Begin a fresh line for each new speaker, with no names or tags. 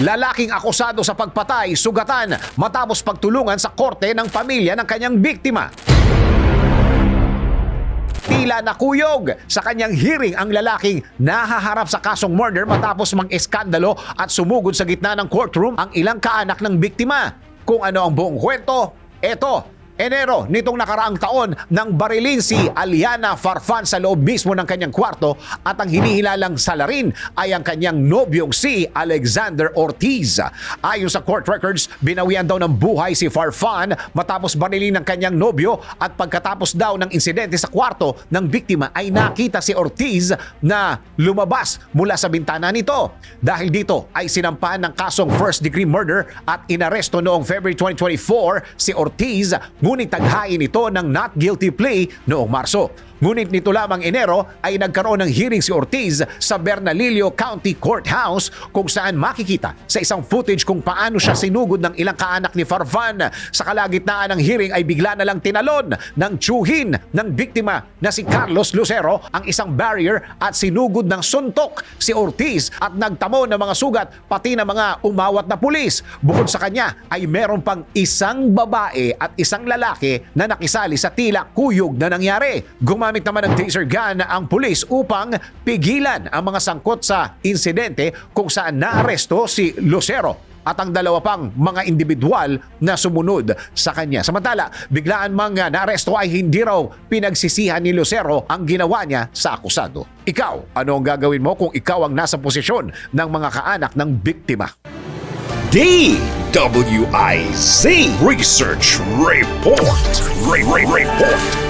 Lalaking akusado sa pagpatay, sugatan matapos pagtulungan sa korte ng pamilya ng kanyang biktima. Tila nakuyog sa kanyang hearing ang lalaking nahaharap sa kasong murder matapos mang-eskandalo at sumugod sa gitna ng courtroom ang ilang kaanak ng biktima. Kung ano ang buong kwento, eto. Enero nitong nakaraang taon nang barilin si Aliana Farfan sa loob mismo ng kanyang kwarto at ang hinihilalang salarin ay ang kanyang nobyong si Alexander Ortiz. Ayon sa court records, binawian daw ng buhay si Farfan matapos barilin ng kanyang nobyo at pagkatapos daw ng insidente sa kwarto ng biktima ay nakita si Ortiz na lumabas mula sa bintana nito. Dahil dito ay sinampahan ng kasong first degree murder at inaresto noong February 2024 si Ortiz ngunit taghain ito ng not guilty plea noong Marso. Ngunit nito lamang Enero ay nagkaroon ng hearing si Ortiz sa Bernalillo County Courthouse kung saan makikita sa isang footage kung paano siya sinugod ng ilang kaanak ni Farfan. Sa kalagitnaan ng hearing ay bigla na lang tinalon ng tsuhin ng biktima na si Carlos Lucero ang isang barrier at sinugod ng suntok si Ortiz at nagtamo ng mga sugat pati ng mga umawat na pulis. Bukod sa kanya ay meron pang isang babae at isang lalaki na nakisali sa tila kuyog na nangyari. Gumamit naman ng taser gun ang pulis upang pigilan ang mga sangkot sa insidente kung saan naaresto si Lucero at ang dalawa pang mga individual na sumunod sa kanya. Samantala, biglaan mang naaresto ay hindi raw pinagsisihan ni Lucero ang ginawa niya sa akusado. Ikaw, ano ang gagawin mo kung ikaw ang nasa posisyon ng mga kaanak ng biktima?
DWIZ Research Report. Re- Re- Report.